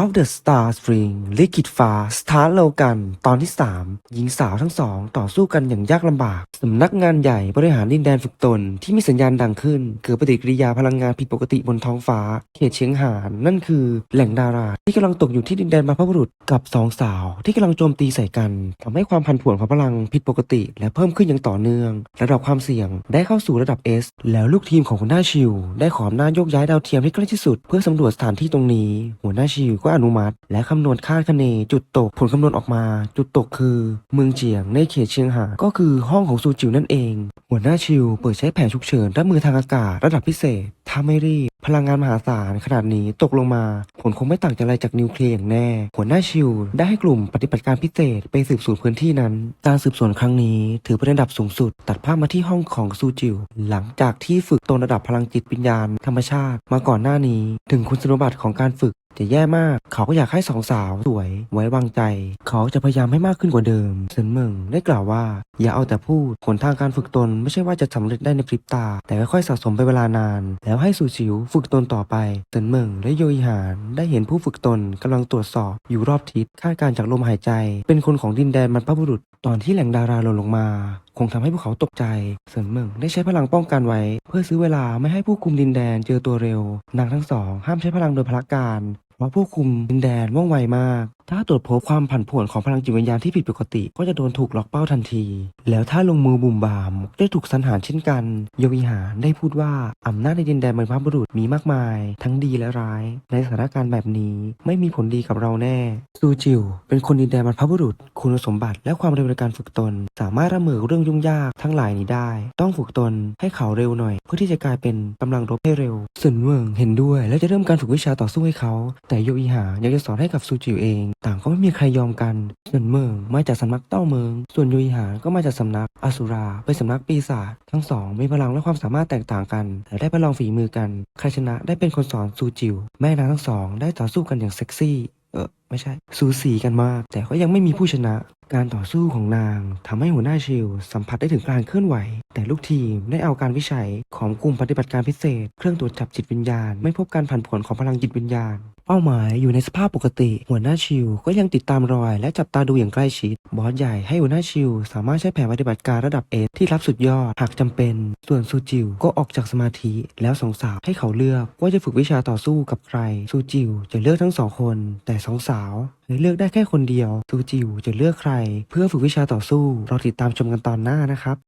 of the Star Spring ลิขิตฟ้าสถานโลกัน ตอนที่ 3 หญิงสาวทั้งสอง ต่อสู้กันอย่างยากลำบากสำนักงานใหญ่บริหารดินแดนฝึกตน ที่มีสัญญาณดังขึ้น เกิดปฏิกิริยาพลังงานผิดปกติบนท้องฟ้า เขตเชียงหานนั่นคือแหล่งดาราที่กำลังตกอยู่ที่ดินแดนบรรพบุรุษกับสองสาว ที่กำลังโจมตีใส่กันทำให้ความผันผวนของพลังผิดปกติ และเพิ่มขึ้นอย่างต่อเนื่อง ระดับความเสี่ยงได้เข้าสู่ระดับ S แล้วลูกทีมของหัวหน้าชิว ได้ขออำนาจโยกย้ายดาวเทียมให้ใกล้ที่สุด เพื่อสำรวจสถานที่ตรงนี้ หัวหน้าชิวก็อนุมัติ และคำนวณค่าคะเนจุดตกผลคำนวณออกมา จุดตกคือ เมืองเจียงในเขตเชียงหาก็คือห้องของซูจิวนั่นเอง หัวหน้าชิวเปิดใช้แผนฉุกเฉินรับมือทางอากาศระดับพิเศษถ้าไม่รีบพลังงานมหาศาลขนาดนี้ตกลงมา ผลคงไม่ต่างจากอะไรจากนิวเคลียร์อย่างแน่ หัวหน้าชิวได้ให้กลุ่มปฏิบัติการพิเศษไปสืบสวนพื้นที่นั้น การสืบสวนครั้งนี้ถือเป็นระดับสูงสุด ตัดภาพมาที่ห้องของซูจิว หลังจากที่ฝึกตนระดับพลังจิตวิญญาณธรรมชาติมาก่อนหน้านี้ ถึงคุณสมบัติของการฝึก จะแย่มาก เขาก็อยากให้สองสาวสวย ไว้วางใจ เขาจะพยายามให้มากขึ้นกว่าเดิมเซินเหมิงได้กล่าวว่า อย่าเอาแต่พูดผลทางการฝึกตนไม่ใช่ว่าจะสำเร็จได้ในพริบตา แต่ค่อยๆสะสมไปเวลานาน แล้วให้สูจิวฝึกตนต่อไปเซินเหมิงและโยอิหานได้เห็นผู้ฝึกตนกำลังตรวจสอบอยู่รอบทิศคาดการณ์จากลมหายใจ เป็นคนของดินแดนบรรพบุรุษ ตอนที่แหล่งดาราหล่นลงมาคงทำให้พวกเขาตกใจเซินเหมิงได้ใช้พลังป้องกันไว้ เพื่อซื้อเวลาไม่ให้ผู้คุมดินแดนเจอตัวเร็ว นางทั้งสองห้ามใช้พลังโดยพละการเพราะผู้คุมดินแดนว่องไวมาก ถ้าตรวจพบความผันผวนของพลังจิตวิญญาณที่ผิดปกติ ก็จะโดนถูกล็อกเป้าทันที แล้วถ้าลงมือบุ่มบามได้ถูกสันหารเช่นกันโยวิหารได้พูดว่าอำนาจในดินแดนบรรพบุรุษมีมากมาย ทั้งดีและร้าย ในสถานการณ์แบบนี้ไม่มีผลดีกับเราแน่ซูจิวเป็นคนดินแดนบรรพบุรุษ คุณสมบัติและความเร็วในการฝึกตน สามารถรับมือเรื่องยุ่งยากทั้งหลายนี้ได้ ต้องฝึกตนให้เขาเร็วหน่อย เพื่อที่จะกลายเป็นกำลังรบให้เร็วส่วนเวิงเห็นด้วย และจะเริ่มการฝึกวิชาต่อสู้ให้เขา แต่โยอิหาอยากจะสอนให้กับซูจิวเองต่างก็ไม่มีใครยอมกันส่วนเมืองมาจากสำนักเต้าเมือง ส่วนยุยหานก็มาจากสำนักอสุราเป็นสำนักปีศาจทั้งสองมีพลังและความสามารถแตกต่างกันและได้ประลองฝีมือกัน ใครชนะได้เป็นคนสอนซูจิว แม่นางทั้งสองได้ต่อสู้กันอย่างเซ็กซี่ เออ ไม่ใช่ สูสีกันมาก แต่ก็ยังไม่มีผู้ชนะ การต่อสู้ของนางทำให้หัวหน้าชิลสัมผัสได้ถึงการเคลื่อนไหว แต่ลูกทีมได้เอาการวิจัยของกลุ่มปฏิบัติการพิเศษ เครื่องตรวจจับจิตวิญญาณ ไม่พบการผันผวนของพลังจิตวิญญาณ เป้าหมายอยู่ในสภาพปกติ หัวหน้าชิลก็ยังติดตามรอย และจับตาดูอย่างใกล้ชิด บอสใหญ่ให้หัวหน้าชิลสามารถใช้แผนปฏิบัติการระดับเอที่รับสุดยอดหากจำเป็น ส่วนซูจิวก็ออกจากสมาธิแล้วสองสาวให้เขาเลือกว่าจะฝึกวิชาต่อสู้กับใครซูจิวจะเลือกทั้งสองคน แต่สองสาวให้เลือกได้แค่คนเดียวซูจิวจะเลือกใคร เพื่อฝึกวิชาต่อสู้ เราติดตามชมกันตอนหน้านะครับ